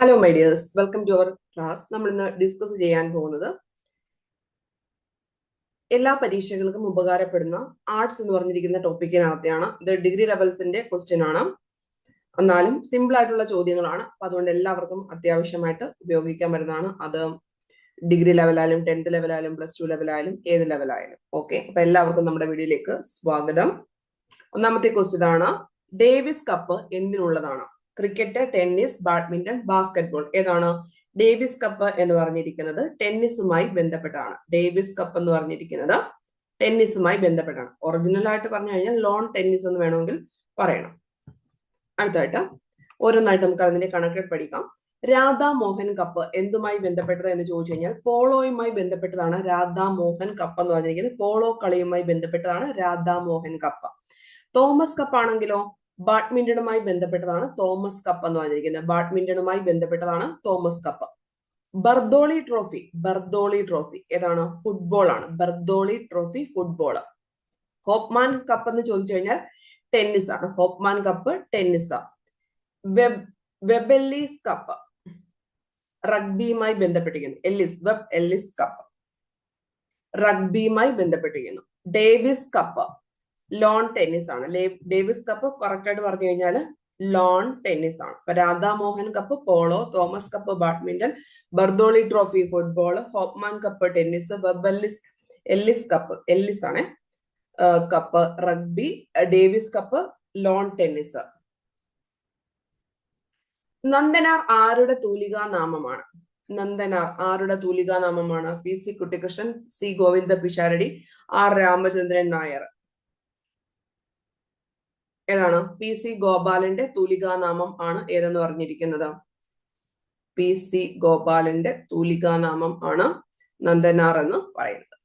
Hello my dears welcome to our class നമ്മൾ ഇന്ന് discuss ചെയ്യാൻ പോകുന്നത് എല്ലാ പരീക്ഷകൾക്കും ഉപകാരപ്പെടുന്ന ആർട്സ് എന്ന് പറഞ്ഞിരിക്കുന്ന ടോപ്പിക്കിനകത്തെയാണ് ഇത് ഡിഗ്രി ലെവൽസിന്റെ ക്വസ്റ്റ്യൻ ആണ്. എന്നാലും സിമ്പിൾ ആയിട്ടുള്ള ചോദ്യങ്ങളാണ്. അപ്പൊ അതുകൊണ്ട് എല്ലാവർക്കും അത്യാവശ്യമായിട്ട് ഉപയോഗിക്കാൻ വരുന്നതാണ് അത് ഡിഗ്രി ലെവലായാലും ടെൻത്ത് ലെവലായാലും പ്ലസ് ടു ലെവലായാലും ഏത് ലെവലായാലും ഓക്കെ അപ്പൊ എല്ലാവർക്കും നമ്മുടെ വീഡിയോയിലേക്ക് സ്വാഗതം. ഒന്നാമത്തെ ക്വസ്റ്റ്യൻ ആണ് ഡേവിസ് കപ്പ് എന്തിനുള്ളതാണ്? ക്രിക്കറ്റ് ടെന്നീസ് ബാഡ്മിന്റൺ ബാസ്കറ്റ്ബോൾ ഏതാണ്? ഡേവിസ് കപ്പ് എന്ന് പറഞ്ഞിരിക്കുന്നത് ടെന്നീസുമായി ബന്ധപ്പെട്ടാണ്. ഡേവിസ് കപ്പ് എന്ന് പറഞ്ഞിരിക്കുന്നത് ടെന്നീസുമായി ബന്ധപ്പെട്ടാണ്. ഒറിജിനൽ ആയിട്ട് പറഞ്ഞു കഴിഞ്ഞാൽ ലോൺ ടെന്നീസ് എന്ന് വേണമെങ്കിൽ പറയണം. അടുത്തായിട്ട് ഓരോന്നായിട്ട് നമുക്ക് അതിന്റെ കണക്റ്റഡ് പഠിക്കാം. രാധാ മോഹൻ കപ്പ് എന്തുമായി ബന്ധപ്പെട്ടത് എന്ന് ചോദിച്ചു കഴിഞ്ഞാൽ പോളോയുമായി ബന്ധപ്പെട്ടതാണ് രാധാ മോഹൻ കപ്പ് എന്ന് പറഞ്ഞിരിക്കുന്നത്. പോളോ കളിയുമായി ബന്ധപ്പെട്ടതാണ് Radha Mohan cup. Thomas cup ആണെങ്കിലോ ബാഡ്മിന്റണുമായി ബന്ധപ്പെട്ടതാണ് തോമസ് കപ്പ് എന്ന് പറഞ്ഞിരിക്കുന്നത്. ബാഡ്മിന്റണുമായി ബന്ധപ്പെട്ടതാണ് Thomas cup. Bardoli trophy Bardoli trophy ഏതാണ്? ഫുട്ബോൾ ആണ്. Bardoli trophy football Hopman cup എന്ന് ചോദിച്ചു കഴിഞ്ഞാൽ ടെന്നീസ് ആണ്. Hopman cup tennis Webb Webb Ellis cup. റഗ്ബിയുമായി ബന്ധപ്പെട്ടിരിക്കുന്നു. Ellis Webb Ellis cup. റഗ്ബിയുമായി ബന്ധപ്പെട്ടിരിക്കുന്നു. Davis cup. ലോൺ ടെന്നീസ് ആണ്. ഡേവിസ് കപ്പ് കറക്റ്റ് ആയിട്ട് പറഞ്ഞു കഴിഞ്ഞാൽ ലോൺ ടെന്നീസ് ആണ്. ഇപ്പൊ Radhamohan cup polo Thomas cup badminton Bardoli trophy football Hopman cup tennis Webb Ellis Ellis cup Ellis ആണ്. Cup rugby Davis cup lawn tennis Nandanar ആരുടെ തൂലികാ നാമമാണ്? നന്ദനാർ ആരുടെ തൂലികാ നാമമാണ്? P. C. Kuttikrishnan C. Govinda Pisharadi R. Ramachandran Nair. ഏതാണ്? P C ഗോപാലന്റെ തൂലികാനാമം ആണ് ഏതെന്ന് പറഞ്ഞിരിക്കുന്നത്. പി സി ഗോപാലന്റെ തൂലികാനാമം ആണ് നന്ദനാർ എന്ന് പറയുന്നത്.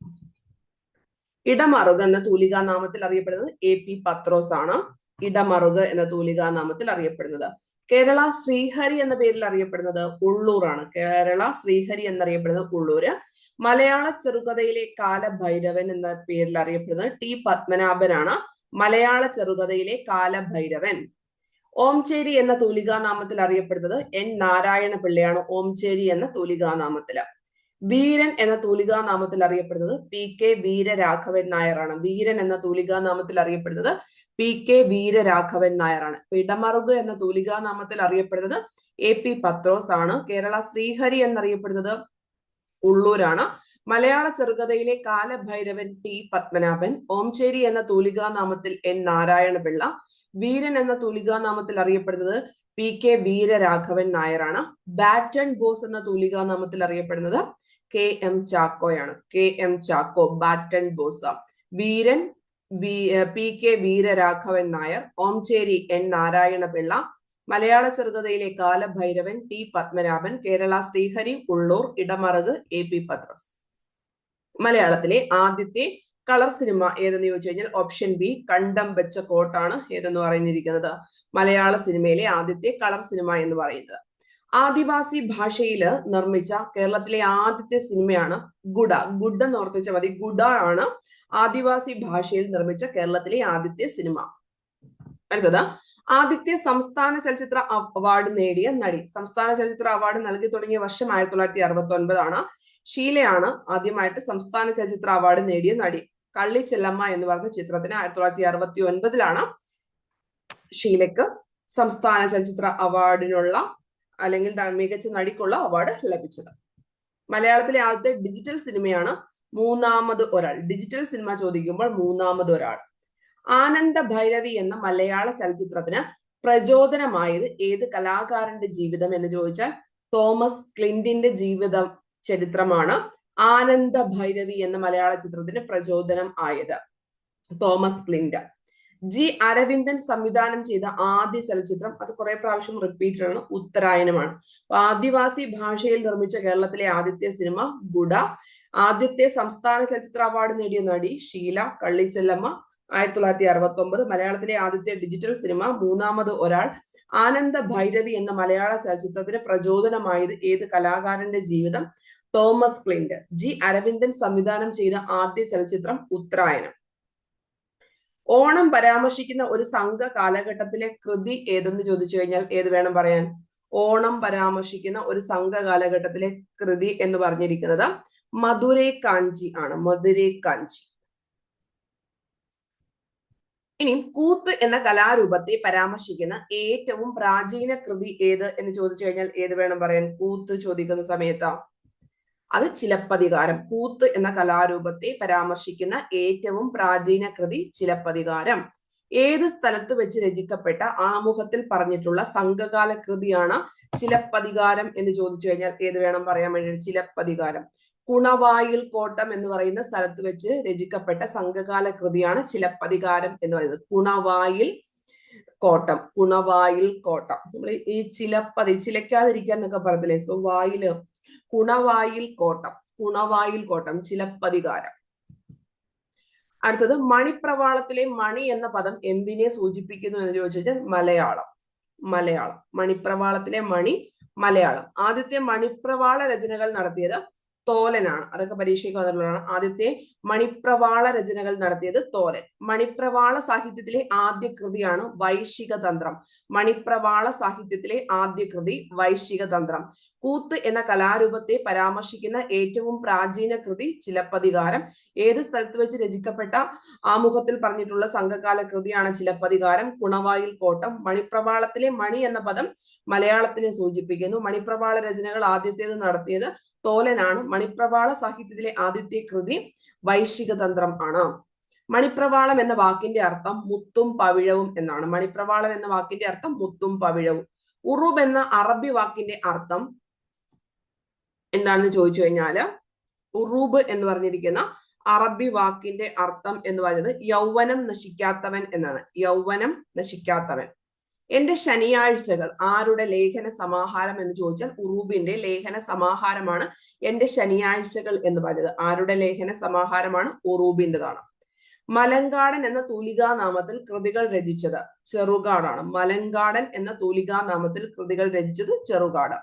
ഇടമറുക എന്ന തൂലികാനാമത്തിൽ അറിയപ്പെടുന്നത് എ പി പത്രോസ് ആണ്. ഇടമറുക എന്ന തൂലികാനാമത്തിൽ അറിയപ്പെടുന്നത്. കേരള ശ്രീഹരി എന്ന പേരിൽ അറിയപ്പെടുന്നത് ഉള്ളൂറാണ് കേരള ശ്രീഹരി എന്നറിയപ്പെടുന്നത് ഉള്ളൂര് മലയാള ചെറുകഥയിലെ കാലഭൈരവൻ എന്ന പേരിൽ അറിയപ്പെടുന്നത് ടി പത്മനാഭനാണ്. മലയാള ചെറുകഥയിലെ കാലഭൈരവൻ. ഓംചേരി എന്ന തൂലികാനാമത്തിൽ അറിയപ്പെടുന്നത് എൻ നാരായണ പിള്ളയാണ് ഓംചേരി എന്ന തൂലികാനാമത്തിൽ. വീരൻ എന്ന തൂലികാനാമത്തിൽ അറിയപ്പെടുന്നത് പി കെ വീരരാഘവൻ നായരാണ്. വീരൻ എന്ന തൂലികാനാമത്തിൽ അറിയപ്പെടുന്നത് പി കെ വീരരാഘവൻ നായരാണ്. ഇടമറുക എന്ന തൂലികാനാമത്തിൽ അറിയപ്പെടുന്നത് എ പി പത്രോസ് ആണ് കേരള ശ്രീഹരി എന്നറിയപ്പെടുന്നത് ഉള്ളൂരാണ്. മലയാള ചെറുകഥയിലെ കാലഭൈരവൻ ടി. പത്മനാഭൻ ഓംചേരി എന്ന തൂലികാനാമത്തിൽ എൻ. നാരായണപിള്ള വീരൻ എന്ന തൂലികാനാമത്തിൽ അറിയപ്പെടുന്നത് പി. കെ. വീരരാഘവൻ നായരാണ്. ബാറ്റൺ ബോസ് എന്ന തൂലികാനാമത്തിൽ അറിയപ്പെടുന്നത് K. M. ചാക്കോയാണ്. K. M. Chacko Batten Bose. Veeran P. K. Veeraraghavan Nair Omcheri N. Narayanapillai Malayala ചെറുകഥയിലെ Kalabhairavan T. Padmanabhan Kerala Srihari Ulloor Idamaruku A. P. Pathros. മലയാളത്തിലെ ആദ്യത്തെ colour cinema ഏതെന്ന് ചോദിച്ചു കഴിഞ്ഞാൽ option B കണ്ടം വെച്ച കോട്ടാണ് ഏതെന്ന് പറഞ്ഞിരിക്കുന്നത്. മലയാള സിനിമയിലെ ആദ്യത്തെ കളർ സിനിമ എന്ന് പറയുന്നത്. ആദിവാസി ഭാഷയിൽ നിർമ്മിച്ച കേരളത്തിലെ ആദ്യത്തെ സിനിമയാണ് ഗുഡ. ഗുഡ് എന്ന് ഓർത്തിച്ച മതി. ഗുഡ ആണ് ആദിവാസി ഭാഷയിൽ നിർമ്മിച്ച കേരളത്തിലെ ആദ്യത്തെ സിനിമ. അടുത്തത്. ആദ്യത്തെ സംസ്ഥാന ചലച്ചിത്ര അവാർഡ് നേടിയ നടി. സംസ്ഥാന ചലച്ചിത്ര അവാർഡ് നൽകി തുടങ്ങിയ വർഷം ആയിരത്തി തൊള്ളായിരത്തി അറുപത്തി ഒൻപതാണ് ഷീലയാണ് ആദ്യമായിട്ട് സംസ്ഥാന ചലച്ചിത്ര അവാർഡ് നേടിയ നടി കള്ളി ചെല്ലമ്മ എന്ന് പറഞ്ഞ ചിത്രത്തിന് ആയിരത്തി തൊള്ളായിരത്തി അറുപത്തി ഒൻപതിലാണ് ഷീലയ്ക്ക് സംസ്ഥാന ചലച്ചിത്ര അവാർഡിനുള്ള അല്ലെങ്കിൽ മികച്ച നടിക്കുള്ള അവാർഡ് ലഭിച്ചത്. മലയാളത്തിലെ ആദ്യത്തെ ഡിജിറ്റൽ സിനിമയാണ് മൂന്നാമത് ഒരാൾ. ഡിജിറ്റൽ സിനിമ ചോദിക്കുമ്പോൾ മൂന്നാമത് ഒരാൾ. ആനന്ദ ഭൈരവി എന്ന മലയാള ചലച്ചിത്രത്തിന് പ്രചോദനമായത് ഏത് കലാകാരന്റെ ജീവിതം എന്ന് ചോദിച്ചാൽ തോമസ് ക്ലിന്റിന്റെ ജീവിതം ചരിത്രമാണ് ആനന്ദ ഭൈരവി എന്ന മലയാള ചിത്രത്തിന് പ്രചോദനം ആയത്. തോമസ് ക്ലിൻഡ്. ജി അരവിന്ദൻ സംവിധാനം ചെയ്ത ആദ്യ ചലച്ചിത്രം അത് കുറെ പ്രാവശ്യം റിപ്പീറ്റഡ് ആണ് ഉത്തരായനമാണ്. ആദിവാസി ഭാഷയിൽ നിർമ്മിച്ച കേരളത്തിലെ ആദ്യത്തെ സിനിമ ഗുഡ. ആദ്യത്തെ സംസ്ഥാന ചലച്ചിത്ര അവാർഡ് നേടിയ നടി ഷീല കള്ളിച്ചെല്ലമ്മ ആയിരത്തി തൊള്ളായിരത്തി അറുപത്തി ഒമ്പത് മലയാളത്തിലെ ആദ്യത്തെ ഡിജിറ്റൽ സിനിമ മൂന്നാമത് ഒരാൾ ആനന്ദ ഭൈരവി എന്ന മലയാള ചലച്ചിത്രത്തിന് പ്രചോദനമായത് ഏത് കലാകാരന്റെ ജീവിതം? തോമസ് ക്ലിൻഡ് ജി അരവിന്ദൻ സംവിധാനം ചെയ്ത ആദ്യ ചലച്ചിത്രം ഉത്തരായനം. ഓണം പരാമർശിക്കുന്ന ഒരു സംഘ കാലഘട്ടത്തിലെ കൃതി ഏതെന്ന് ചോദിച്ചു കഴിഞ്ഞാൽ ഏത് വേണം പറയാൻ? ഓണം പരാമർശിക്കുന്ന ഒരു സംഘ കാലഘട്ടത്തിലെ കൃതി എന്ന് പറഞ്ഞിരിക്കുന്നത് മധുരൈ കാഞ്ചി ആണ്. മധുരൈ കാഞ്ചി. ഇനി കൂത്ത് എന്ന കലാരൂപത്തെ പരാമർശിക്കുന്ന ഏറ്റവും പ്രാചീന കൃതി ഏത് എന്ന് ചോദിച്ചു കഴിഞ്ഞാൽ ഏത് വേണം പറയാൻ? കൂത്ത് ചോദിക്കുന്ന സമയത്ത്. അത് ചിലപ്പതികാരം. കൂത്ത് എന്ന കലാരൂപത്തെ പരാമർശിക്കുന്ന ഏറ്റവും പ്രാചീന കൃതി ചിലപ്പതികാരം. ഏത് സ്ഥലത്ത് വെച്ച് രചിക്കപ്പെട്ട ആമുഖത്തിൽ പറഞ്ഞിട്ടുള്ള സംഘകാല കൃതിയാണ് ചിലപ്പതികാരം എന്ന് ചോദിച്ചു കഴിഞ്ഞാൽ ഏത് വേണം പറയാൻ വേണ്ടി ചിലപ്പതികാരം. കുണവായിൽ കോട്ടം എന്ന് പറയുന്ന സ്ഥലത്ത് വെച്ച് രചിക്കപ്പെട്ട സംഘകാല കൃതിയാണ് ചിലപ്പതികാരം എന്ന് പറയുന്നത്. കുണവായിൽ കോട്ടം കുണവായിൽ കോട്ടം. നമ്മൾ ഈ ചിലപ്പതി ചിലക്കാതിരിക്കാൻ എന്നൊക്കെ പറഞ്ഞില്ലേ സോ വായിൽ കുണവായിൽ കോട്ടം കുണവായിൽ കോട്ടം ചിലപ്പതികാരം. അടുത്തത് മണിപ്രവാളത്തിലെ മണി എന്ന പദം എന്തിനെ സൂചിപ്പിക്കുന്നു എന്ന് ചോദിച്ചാൽ മലയാളം. മലയാളം. മണിപ്രവാളത്തിലെ മണി മലയാളം. ആദ്യത്തെ മണിപ്രവാള രചനകൾ നടത്തിയത് തോലനാണ്. അതൊക്കെ പരീക്ഷയ്ക്ക് വന്നിട്ടുള്ളതാണ്. ആദ്യത്തെ മണിപ്രവാള രചനകൾ നടത്തിയത് തോലൻ. മണിപ്രവാള സാഹിത്യത്തിലെ ആദ്യ കൃതിയാണ് വൈശിക തന്ത്രം. മണിപ്രവാള സാഹിത്യത്തിലെ ആദ്യ കൃതി വൈശിക തന്ത്രം. കൂത്ത് എന്ന കലാരൂപത്തെ പരാമർശിക്കുന്ന ഏറ്റവും പ്രാചീന കൃതി ചിലപ്പതികാരം. ഏത് സ്ഥലത്ത് വെച്ച് രചിക്കപ്പെട്ട ആമുഖത്തിൽ പറഞ്ഞിട്ടുള്ള സംഘകാല കൃതിയാണ് ചിലപ്പതികാരം. കുണവായിൽ കോട്ടം. മണിപ്രവാളത്തിലെ മണി എന്ന പദം മലയാളത്തിനെ സൂചിപ്പിക്കുന്നു. മണിപ്രവാള രചനകൾ ആദ്യത്തേത് നടത്തിയത് തോലനാണ് മണിപ്രവാള സാഹിത്യത്തിലെ ആദ്യത്തെ കൃതി വൈശിക തന്ത്രം ആണ്. മണിപ്രവാളം എന്ന വാക്കിന്റെ അർത്ഥം മുത്തും പവിഴവും എന്നാണ്. മണിപ്രവാളം എന്ന വാക്കിന്റെ അർത്ഥം മുത്തും പവിഴവും. ഉറുബ് എന്ന അറബി വാക്കിന്റെ അർത്ഥം എന്താണെന്ന് ചോദിച്ചു കഴിഞ്ഞാൽ ഉറൂബ് എന്ന് പറഞ്ഞിരിക്കുന്ന അറബി വാക്കിന്റെ അർത്ഥം എന്ന് പറയുന്നത് യൗവനം നശിക്കാത്തവൻ എന്നാണ്. യൗവനം നശിക്കാത്തവൻ. എന്റെ ശനിയാഴ്ചകൾ ആരുടെ ലേഖന സമാഹാരം എന്ന് ചോദിച്ചാൽ ഉറൂബിന്റെ ലേഖന സമാഹാരമാണ് എന്റെ ശനിയാഴ്ചകൾ എന്ന് പറഞ്ഞത്. ആരുടെ ലേഖന സമാഹാരമാണ്? ഉറൂബിന്റെതാണ് മലങ്കാടൻ എന്ന തൂലികാ നാമത്തിൽ കൃതികൾ രചിച്ചത് ചെറുകാടാണ്. മലങ്കാടൻ എന്ന തൂലികാ നാമത്തിൽ കൃതികൾ രചിച്ചത് ചെറുകാട്.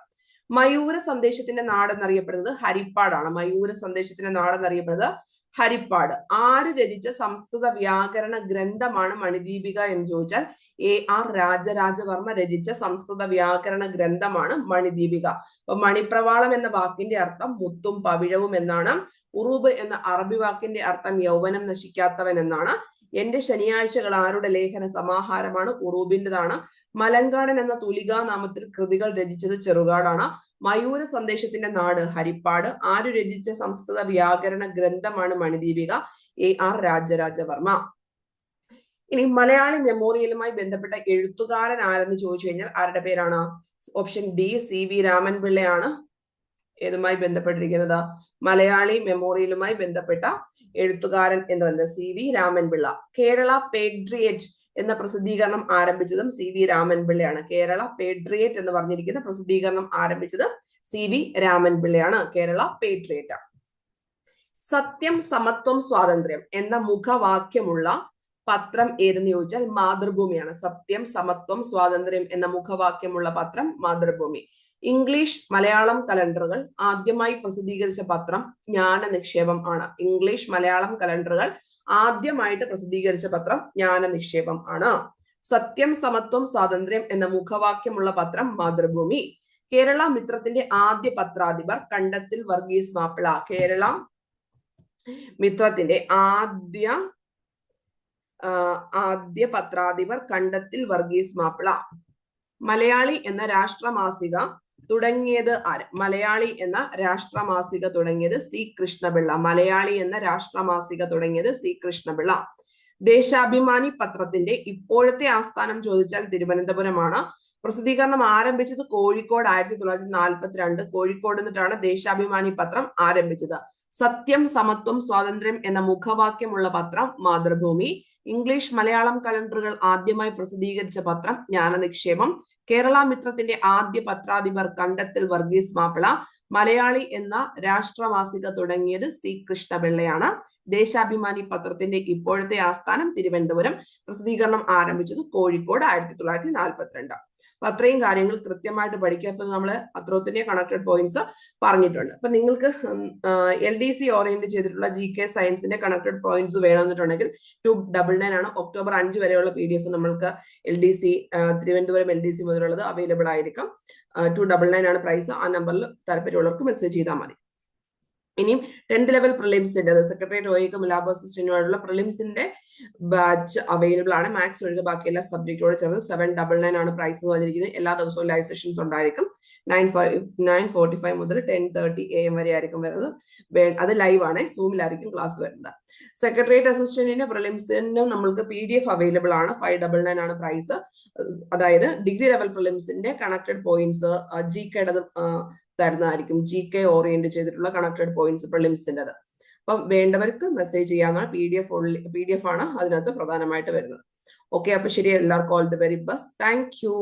മയൂര സന്ദേശത്തിന്റെ നാടെന്നറിയപ്പെടുന്നത് ഹരിപ്പാടാണ്. മയൂര സന്ദേശത്തിന്റെ നാടെന്നറിയപ്പെടുന്നത് ഹരിപ്പാട്. ആര് രചിച്ച സംസ്കൃത വ്യാകരണ ഗ്രന്ഥമാണ് മണിദീപിക എന്ന് ചോദിച്ചാൽ എ ആർ രാജരാജവർമ്മ രചിച്ച സംസ്കൃത വ്യാകരണ ഗ്രന്ഥമാണ് മണിദീപിക. അപ്പൊ മണിപ്രവാളം എന്ന വാക്കിന്റെ അർത്ഥം മുത്തും പവിഴവും എന്നാണ്. ഉറൂബ് എന്ന അറബി വാക്കിന്റെ അർത്ഥം യൗവനം നശിക്കാത്തവൻ എന്നാണ്. എന്റെ ശനിയാഴ്ചകൾ ആരുടെ ലേഖന സമാഹാരമാണ്? ഉറൂബിന്റെതാണ് മലങ്കാടൻ എന്ന തുലികാ നാമത്തിൽ കൃതികൾ രചിച്ചത് ചെറുകാടാണ്. മയൂര സന്ദേശത്തിന്റെ നാട് ഹരിപ്പാട്. ആര് രചിച്ച സംസ്കൃത വ്യാകരണ ഗ്രന്ഥമാണ് മണിദീപിക? A R Raja Raja Varma. ഇനി മലയാളി മെമ്മോറിയലുമായി ബന്ധപ്പെട്ട എഴുത്തുകാരൻ ആരെന്ന് ചോദിച്ചു കഴിഞ്ഞാൽ ആരുടെ പേരാണ്? ഓപ്ഷൻ ഡി സി വി രാമൻപിള്ളയാണ് ഏതുമായി ബന്ധപ്പെട്ടിരിക്കുന്നത്? മലയാളി മെമ്മോറിയലുമായി ബന്ധപ്പെട്ട എഴുത്തുകാരൻ എന്ന് പറയുന്നത് C V Ramanpillai. Kerala patriot എന്ന പ്രസിദ്ധീകരണം ആരംഭിച്ചതും സി വി രാമൻപിള്ളയാണ്. കേരള പേട്രിയറ്റ് എന്ന് പറഞ്ഞിരിക്കുന്ന പ്രസിദ്ധീകരണം ആരംഭിച്ചത് സി വി രാമൻപിള്ളയാണ്. കേരള പേട്രിയറ്റ് സത്യം സമത്വം സ്വാതന്ത്ര്യം എന്ന മുഖവാക്യമുള്ള പത്രം ഏതെന്ന് ചോദിച്ചാൽ മാതൃഭൂമിയാണ്. സത്യം സമത്വം സ്വാതന്ത്ര്യം എന്ന മുഖവാക്യമുള്ള പത്രം മാതൃഭൂമി. ഇംഗ്ലീഷ് മലയാളം കലണ്ടറുകൾ ആദ്യമായി പ്രസിദ്ധീകരിച്ച പത്രം ജ്ഞാന നിക്ഷേപം ആണ്. ഇംഗ്ലീഷ് മലയാളം കലണ്ടറുകൾ ആദ്യമായിട്ട് പ്രസിദ്ധീകരിച്ച പത്രം ജ്ഞാന നിക്ഷേപം ആണ്. സത്യം സമത്വം സ്വാതന്ത്ര്യം എന്ന മുഖവാക്യമുള്ള പത്രം മാതൃഭൂമി. കേരള മിത്രത്തിന്റെ ആദ്യ പത്രാധിപർ കണ്ടത്തിൽ വർഗീസ് മാപ്പിള. കേരള മിത്രത്തിന്റെ ആദ്യ ആദ്യ പത്രാധിപർ കണ്ടത്തിൽ വർഗീസ് മാപ്പിള. മലയാളി എന്ന രാഷ്ട്രമാസിക തുടങ്ങിയത് ആര്? മലയാളി എന്ന രാഷ്ട്രമാസിക തുടങ്ങിയത് സി കൃഷ്ണപിള്ള. മലയാളി എന്ന രാഷ്ട്രമാസിക തുടങ്ങിയത് സി കൃഷ്ണപിള്ള. ദേശാഭിമാനി പത്രത്തിന്റെ ഇപ്പോഴത്തെ ആസ്ഥാനം ചോദിച്ചാൽ തിരുവനന്തപുരമാണ്. പ്രസിദ്ധീകരണം ആരംഭിച്ചത് കോഴിക്കോട് ആയിരത്തി തൊള്ളായിരത്തി നാൽപ്പത്തിരണ്ട്. കോഴിക്കോട് നിന്നിട്ടാണ് ദേശാഭിമാനി പത്രം ആരംഭിച്ചത്. സത്യം സമത്വം സ്വാതന്ത്ര്യം എന്ന മുഖവാക്യമുള്ള പത്രം മാതൃഭൂമി. ഇംഗ്ലീഷ് മലയാളം കലണ്ടറുകൾ ആദ്യമായി പ്രസിദ്ധീകരിച്ച പത്രം ജ്ഞാനനിക്ഷേപം. കേരള മിത്രത്തിന്റെ ആദ്യ പത്രാധിപർ കണ്ടത്തിൽ വർഗീസ് മാപ്പിള. മലയാളി എന്ന രാഷ്ട്രമാസിക തുടങ്ങിയത് സി കൃഷ്ണപിള്ളയാണ്. ദേശാഭിമാനി പത്രത്തിന്റെ ഇപ്പോഴത്തെ ആസ്ഥാനം തിരുവനന്തപുരം. പ്രസിദ്ധീകരണം ആരംഭിച്ചത് കോഴിക്കോട് ആയിരത്തി തൊള്ളായിരത്തി നാൽപ്പത്തിരണ്ട് അപ്പൊ അത്രയും കാര്യങ്ങൾ കൃത്യമായിട്ട് പഠിക്കുക ഇപ്പൊ നമ്മൾ അത്രോത്തിന്റെ കണക്റ്റഡ് പോയിന്റ്സ് പറഞ്ഞിട്ടുണ്ട്. അപ്പൊ നിങ്ങൾക്ക് എൽ ഡി സി ഓറിയന്റ് ചെയ്തിട്ടുള്ള ജി കെ സയൻസിന്റെ കണക്റ്റഡ് പോയിന്റ്സ് വേണമെന്നുണ്ടെങ്കിൽ ടു ഡബിൾ നയൻ ആണ്. ഒക്ടോബർ അഞ്ച് വരെയുള്ള പി ഡി എഫ് നമ്മൾക്ക് L D C Thiruvananthapuram L D C മുതലുള്ളത് available ആയിരിക്കും. ടു ഡബിൾ നയൻ ആണ് പ്രൈസ് ആ നമ്പറിൽ താല്പര്യമുള്ളവർക്ക് മെസ്സേജ് ചെയ്താൽ മതി. ഇനിയും ടെൻത്ത് ലെവൽ പ്രിലിംസിന്റെ സെക്രട്ടേറിയറ്റ് ഒയ്ക്കും ലാബ് അസിസ്റ്റന്റുമായിട്ടുള്ള പ്രിലിംസിന്റെ ബാച്ച് അവൈലബിൾ ആണ്. മാത്സ് ഒഴികെ ബാക്കി എല്ലാ സബ്ജക്റ്റോട് ചേർന്ന് സെവൻ ഡബിൾ നയൻ ആണ് പ്രൈസ് എന്ന് പറഞ്ഞിരിക്കുന്നത്. എല്ലാ ദിവസവും ലൈവ് സെഷൻസ് ഉണ്ടായിരിക്കും. Nine five nine forty five മുതൽ ടെൻ തേർട്ടി എ എം വരെ ആയിരിക്കും വരുന്നത്. അത് ലൈവ് ആണ്. സൂമിലായിരിക്കും ക്ലാസ് വരുന്നത്. സെക്രട്ടേറിയറ്റ് അസിസ്റ്റന്റിന്റെ പ്രിലിംസിന് നമ്മൾക്ക് പി ഡി എഫ് അവൈലബിൾ ആണ്. ഫൈവ് ഡബിൾ നയൻ ആണ് പ്രൈസ് അതായത് ഡിഗ്രി ലെവൽ പ്രിലിംസിന്റെ കണക്റ്റഡ് പോയിന്റ്സ് ജി കെയുടെ തരുന്നതായിരിക്കും. ജി കെ ഓറിയന്റ് ചെയ്തിട്ടുള്ള കണക്റ്റഡ് പോയിന്റ്സ് പ്രിലിംസിന്റെ അപ്പം വേണ്ടവർക്ക് മെസ്സേജ് ചെയ്യാവുന്ന P D F P D F ആണ് അതിനകത്ത് പ്രധാനമായിട്ട് വരുന്നത്. ഓക്കെ അപ്പൊ ശരി എല്ലാവർക്കും all the very best thank you